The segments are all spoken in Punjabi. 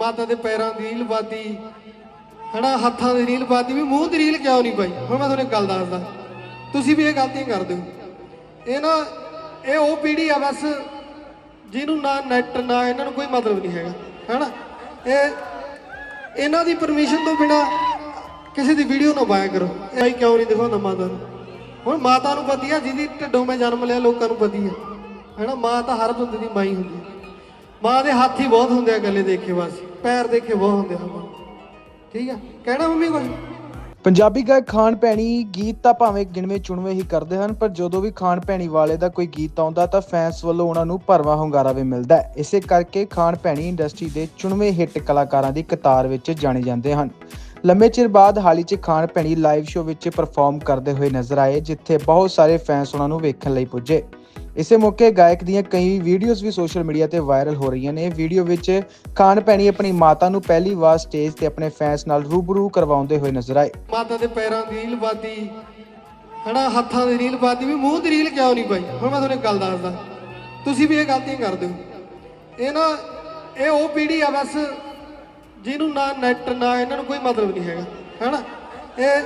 ਮਾਤਾ ਦੇ ਪੈਰਾਂ ਦੀ ਰੀਲ ਪਾਤੀ ਹਨਾ, ਹੱਥਾਂ ਦੀ ਰੀਲ ਪਾਤੀ ਵੀ ਮੂੰਹ ਦੀ ਰੀਲ ਕਿਉਂ ਨਹੀਂ ਪਾਈ? ਹੁਣ ਮੈਂ ਤੁਹਾਨੂੰ ਇੱਕ ਗੱਲ ਦੱਸਦਾ। ਤੁਸੀਂ ਵੀ ਇਹ ਗਲਤੀਆਂ ਕਰਦੇ ਹੋ। ਇਹ ਨਾ, ਇਹ ਉਹ ਪੀੜ੍ਹੀ ਆ ਬਸ, ਜਿਹਨੂੰ ਨਾ ਨੈਟ ਨਾ ਇਹਨਾਂ ਨੂੰ ਕੋਈ ਮਤਲਬ ਨਹੀਂ ਹੈਗਾ, ਹਨਾ? ਇਹ, ਇਹਨਾਂ ਦੀ ਪਰਮਿਸ਼ਨ ਤੋਂ ਬਿਨਾ ਕਿਸੇ ਦੀ ਵੀਡੀਓ ਨਾ ਪਾਇਆ ਕਰੋ। ਇਹ ਕਿਉਂ ਨਹੀਂ ਦਿਖਾਉਂਦਾ ਮਾਤਾ ਨੂੰ? ਹੁਣ ਮਾਤਾ ਨੂੰ ਪਤੀ ਆ, ਜਿਹਦੀ ਢਿੱਡੋਂ ਮੈਂ ਜਨਮ ਲਿਆ, ਲੋਕਾਂ ਨੂੰ ਪਤੀ ਆ। ਹੈਨਾ, ਮਾਂ ਤਾਂ ਹਰ ਬੰਦੇ ਦੀ ਮਾਈ ਹੁੰਦੀ ਹੈ ਮਾਂ ਦੇ ਹੱਥ ਹੀ ਬਹੁਤ ਹੁੰਦੇ ਆ ਗੱਲੇ ਦੇਖੇ ਬਸ ਪੈਰ ਦੇਖੇ ਬਹੁਤ ਹੁੰਦੇ ਆ ਮਾਂ। ਠੀਕ ਆ? ਕਹਿਣਾ ਮੰਮੀ ਕੁਝ ਪੰਜਾਬੀ ਗਾਇਕ ਖਾਨ ਭੈਣੀ ਗੀਤ ਤਾਂ ਭਾਵੇਂ ਗਿਣਵੇਂ ਚੁਣਵੇਂ ਹੀ ਕਰਦੇ ਹਨ, ਪਰ ਜਦੋਂ ਵੀ ਖਾਨ ਭੈਣੀ ਵਾਲੇ ਦਾ ਕੋਈ ਗੀਤ ਆਉਂਦਾ ਤਾਂ ਫੈਨਸ ਵੱਲੋਂ ਉਹਨਾਂ ਨੂੰ ਭਰਵਾਂ ਹੁੰਗਾਰਾ ਵੀ ਮਿਲਦਾ ਹੈ। ਇਸੇ ਕਰਕੇ ਖਾਨ ਭੈਣੀ ਇੰਡਸਟਰੀ ਦੇ ਚੁਣਵੇਂ ਹਿੱਟ ਕਲਾਕਾਰਾਂ ਦੀ ਕਤਾਰ ਵਿੱਚ ਜਾਣੇ ਜਾਂਦੇ ਹਨ। ਲੰਮੇ ਚਿਰ ਬਾਅਦ ਹਾਲ ਹੀ 'ਚ ਖਾਨ ਭੈਣੀ ਲਾਈਵ ਸ਼ੋਅ ਵਿੱਚ ਪਰਫਾਰਮ ਕਰਦੇ ਹੋਏ ਨਜ਼ਰ ਆਏ, ਜਿੱਥੇ ਬਹੁਤ ਸਾਰੇ ਫੈਨਸ ਉਹਨਾਂ ਨੂੰ ਵੇਖਣ ਲਈ ਪੁੱਜੇ। ਇਸੇ ਮੌਕੇ ਗਾਇਕ ਦੀਆਂ ਕਈ ਵੀਡੀਓਜ਼ ਵੀ ਸੋਸ਼ਲ ਮੀਡੀਆ ਤੇ ਵਾਇਰਲ ਹੋ ਰਹੀਆਂ ਨੇ। ਵੀਡੀਓ ਵਿੱਚ ਖਾਨ ਭੈਣੀ ਆਪਣੀ ਮਾਤਾ ਨੂੰ ਪਹਿਲੀ ਵਾਰ ਸਟੇਜ ਤੇ ਆਪਣੇ ਫੈਨਸ ਨਾਲ ਰੂਬਰੂ ਕਰਵਾਉਂਦੇ ਹੋਏ ਨਜ਼ਰ ਆਏ। ਮਾਤਾ ਦੇ ਪੈਰਾਂ ਦੀ ਰੀਲ ਪਾਤੀ ਹਨਾ, ਹੱਥਾਂ ਦੀ ਰੀਲ ਪਾਤੀ ਵੀ ਮੂੰਹ ਦੀ ਰੀਲ ਕਿਉਂ ਨਹੀਂ ਪਾਈ? ਹੁਣ ਮੈਂ ਤੁਹਾਨੂੰ ਇੱਕ ਗੱਲ ਦੱਸਦਾ। ਤੁਸੀਂ ਵੀ ਇਹ ਗਲਤੀਆਂ ਕਰਦੇ ਹੋ। ਇਹ ਨਾ, ਇਹ ਉਹ ਪੀੜ੍ਹੀ ਆ ਬਸ, ਜਿਹਨੂੰ ਨਾ ਨੈਟ ਨਾ ਇਹਨਾਂ ਨੂੰ ਕੋਈ ਮਤਲਬ ਨਹੀਂ ਹੈਗਾ, ਹਨਾ? ਇਹ,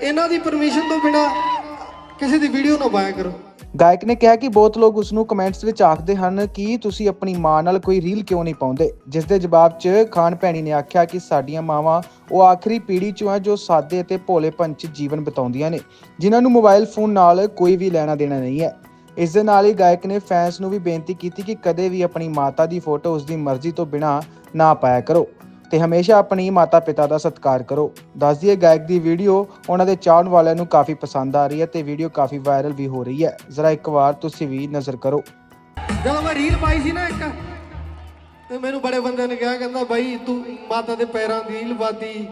ਇਹਨਾਂ ਦੀ ਪਰਮਿਸ਼ਨ ਤੋਂ ਬਿਨਾ ਕਿਸੇ ਦੀ ਵੀਡੀਓ ਨਾ ਪਾਇਆ ਕਰੋ। ਗਾਇਕ ਨੇ ਕਿਹਾ ਕਿ ਬਹੁਤ ਲੋਕ ਉਸ ਨੂੰ ਕਮੈਂਟਸ ਵਿੱਚ ਆਖਦੇ ਹਨ ਕਿ ਤੁਸੀਂ ਆਪਣੀ ਮਾਂ ਨਾਲ ਕੋਈ ਰੀਲ ਕਿਉਂ ਨਹੀਂ ਪਾਉਂਦੇ? ਜਿਸ ਦੇ ਜਵਾਬ 'ਚ ਖਾਨ ਭੈਣੀ ਨੇ ਆਖਿਆ ਕਿ ਸਾਡੀਆਂ ਮਾਵਾਂ ਉਹ ਆਖਰੀ ਪੀੜ੍ਹੀ 'ਚੋਂ ਹੈ ਜੋ ਸਾਦੇ ਅਤੇ ਭੋਲੇਪਨ 'ਚ ਜੀਵਨ ਬਿਤਾਉਂਦੀਆਂ ਨੇ, ਜਿਨ੍ਹਾਂ ਨੂੰ ਮੋਬਾਈਲ ਫੋਨ ਨਾਲ ਕੋਈ ਵੀ ਲੈਣਾ ਦੇਣਾ ਨਹੀਂ ਹੈ। ਇਸ ਦੇ ਨਾਲ ਹੀ ਗਾਇਕ ਨੇ ਫੈਨਸ ਨੂੰ ਵੀ ਬੇਨਤੀ ਕੀਤੀ ਕਿ ਕਦੇ ਵੀ ਆਪਣੀ ਮਾਤਾ ਦੀ ਫੋਟੋ ਉਸ ਦੀ ਮਰਜ਼ੀ ਤੋਂ ਬਿਨਾ ਨਾ ਪਾਇਆ ਕਰੋ। ਤੇ ਹਮੇਸ਼ਾ ਆਪਣੀ ਮਾਤਾ ਪਿਤਾ ਦਾ ਸਤਿਕਾਰ ਕਰੋ। ਦੱਸ ਦਈਏ, ਗਾਇਕ ਦੀ ਵੀਡੀਓ ਉਹਨਾਂ ਦੇ ਚਾਹਣ ਵਾਲਿਆਂ ਨੂੰ ਕਾਫੀ ਪਸੰਦ ਆ ਰਹੀ ਹੈ ਤੇ ਵੀਡੀਓ ਕਾਫੀ ਵਾਇਰਲ ਵੀ ਹੋ ਰਹੀ ਹੈ। ਜ਼ਰਾ ਇੱਕ ਵਾਰ ਤੁਸੀਂ ਵੀ ਨਜ਼ਰ ਕਰੋ। ਜਦੋਂ ਮੈਂ ਰੀਲ ਪਾਈ ਸੀ ਨਾ ਇੱਕ, ਤੇ ਮੈਨੂੰ ਬੜੇ ਬੰਦਿਆਂ ਨੇ ਕਿਹਾ, ਕਹਿੰਦਾ ਬਾਈ, ਤੂੰ ਮਾਤਾ ਦੇ ਪੈਰਾਂ ਦੀ ਰੀਲ ਪਾਤੀ,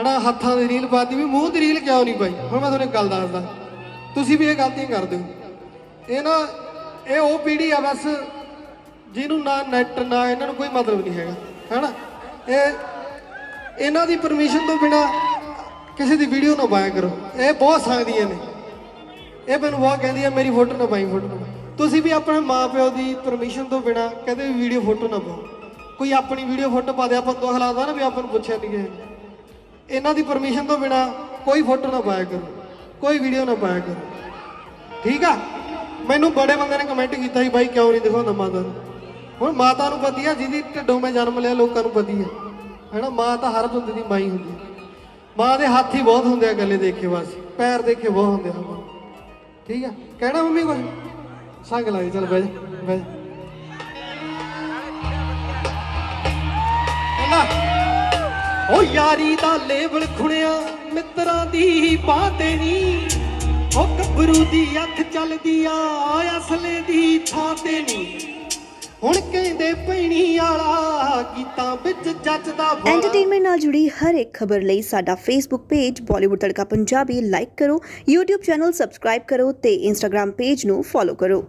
ਹਨਾ, ਹੱਥਾਂ ਦੀ ਰੀਲ ਪਾਤੀ, ਵੀ ਮੂੰਹ ਦੀ ਰੀਲ ਕਿਉਂ ਨਹੀਂ ਪਾਈ? ਹੁਣ ਮੈਂ ਤੁਹਾਨੂੰ ਇੱਕ ਗੱਲ ਦੱਸਦਾ। ਤੁਸੀਂ ਵੀ ਇਹ ਗਲਤੀਆਂ ਕਰਦੇ ਹੋ। ਇਹ ਨਾ, ਇਹ ਉਹ ਪੀੜੀ ਆ ਬਸ, ਜਿਹਨੂੰ ਨਾ ਨੈਟ, ਨਾ ਇਹਨਾਂ ਨੂੰ ਕੋਈ ਮਤਲਬ ਨਹੀਂ ਹੈਗਾ, ਹਨਾ? ਇਹ ਇਹਨਾਂ ਦੀ ਪਰਮਿਸ਼ਨ ਤੋਂ ਬਿਨਾ ਕਿਸੇ ਦੀ ਵੀਡੀਓ ਨਾ ਪਾਇਆ ਕਰੋ। ਇਹ ਬਹੁਤ ਸੰਗਦੀਆਂ ਨੇ। ਇਹ ਮੈਨੂੰ ਬਹੁਤ ਕਹਿੰਦੀ ਆ ਮੇਰੀ ਫੋਟੋ ਨਾ ਪਾਈ ਫੋਟੋ ਤੁਸੀਂ ਵੀ ਆਪਣੇ ਮਾਪਿਓ ਦੀ ਪਰਮਿਸ਼ਨ ਤੋਂ ਬਿਨਾ ਕਦੇ ਵੀ ਵੀਡੀਓ ਫੋਟੋ ਨਾ ਪਾਓ। ਕੋਈ ਆਪਣੀ ਵੀਡੀਓ ਫੋਟੋ ਪਾ ਦੇ, ਆਪਾਂ ਦੁੱਖ ਹਲਾਦਾ ਨਾ ਵੀ ਆਪਾਂ ਨੂੰ ਪੁੱਛਿਆ ਨਹੀਂ ਗਿਆ ਇਹਨਾਂ ਦੀ ਪਰਮਿਸ਼ਨ ਤੋਂ ਬਿਨਾ ਕੋਈ ਫੋਟੋ ਨਾ ਪਾਇਆ ਕਰੋ। ਕੋਈ ਵੀਡੀਓ ਨਾ ਪਾਇਆ ਕਰੋ। ਠੀਕ ਆ? ਮੈਨੂੰ ਬੜੇ ਬੰਦੇ ਨੇ ਕਮੈਂਟ ਕੀਤਾ ਸੀ, ਬਾਈ, ਕਿਉਂ ਨਹੀਂ ਦਿਖਾਉਂਦਾ ਮਾਤਾ ਨੂੰ? ਹੁਣ ਮਾਤਾ ਨੂੰ ਪਤੀ ਆ, ਜਿਹਦੀ ਢਿੱਡੋਂ ਮੈਂ ਜਨਮ ਲਿਆ, ਲੋਕਾਂ ਨੂੰ ਪਤੀ ਆ। ਹੈਨਾ, ਮਾਂ ਤਾਂ ਹਰ ਬੰਦੇ ਦੀ ਮਾਈ ਹੁੰਦੀ ਮਾਂ ਦੇ ਹੱਥ ਹੀ ਬਹੁਤ ਹੁੰਦੇ ਆ ਗੱਲੇ ਦੇਖੇ ਬਸ ਪੈਰ ਦੇਖੇ ਬਹੁਤ ਹੁੰਦੇ ਆ। ਠੀਕ ਆ? ਕਹਿਣਾ ਮੰਮੀ ਕੋਈ ਸੰਗ ਲਾ ਦੇ, ਚੱਲ ਬਹਿ ਜਾ ਬਹਿ ਜਾ। ਕਹਿੰਦਾ ਯਾਰੀ ਦਾ ਲੇਬਲ ਖੁਣਿਆ, ਮਿੱਤਰਾਂ ਦੀ ਬਾਹ ਤੇ ਨਹੀਂ ਉਹ ਗੱਭਰੂ ਦੀ ਅੱਖ ਚੱਲਦੀ ਆ, ਅਸਲੇ ਦੀ ਥਾਂ ਤੇ ਨਹੀਂ ਹੁਣ ਕਹਿੰਦੇ ਪੈਣੀ ਵਾਲਾ ਗੀਤਾਂ ਵਿੱਚ ਜੱਜਦਾ ਐਂਟਰਟੇਨਮੈਂਟ ਨਾਲ ਜੁੜੀ ਹਰ ਇੱਕ ਖਬਰ ਲਈ ਸਾਡਾ Facebook page Bollywood Tadka Punjabi like ਕਰੋ, YouTube ਚੈਨਲ ਸਬਸਕ੍ਰਾਈਬ ਕਰੋ ਤੇ Instagram ਪੇਜ ਨੂੰ ਫੋਲੋ ਕਰੋ।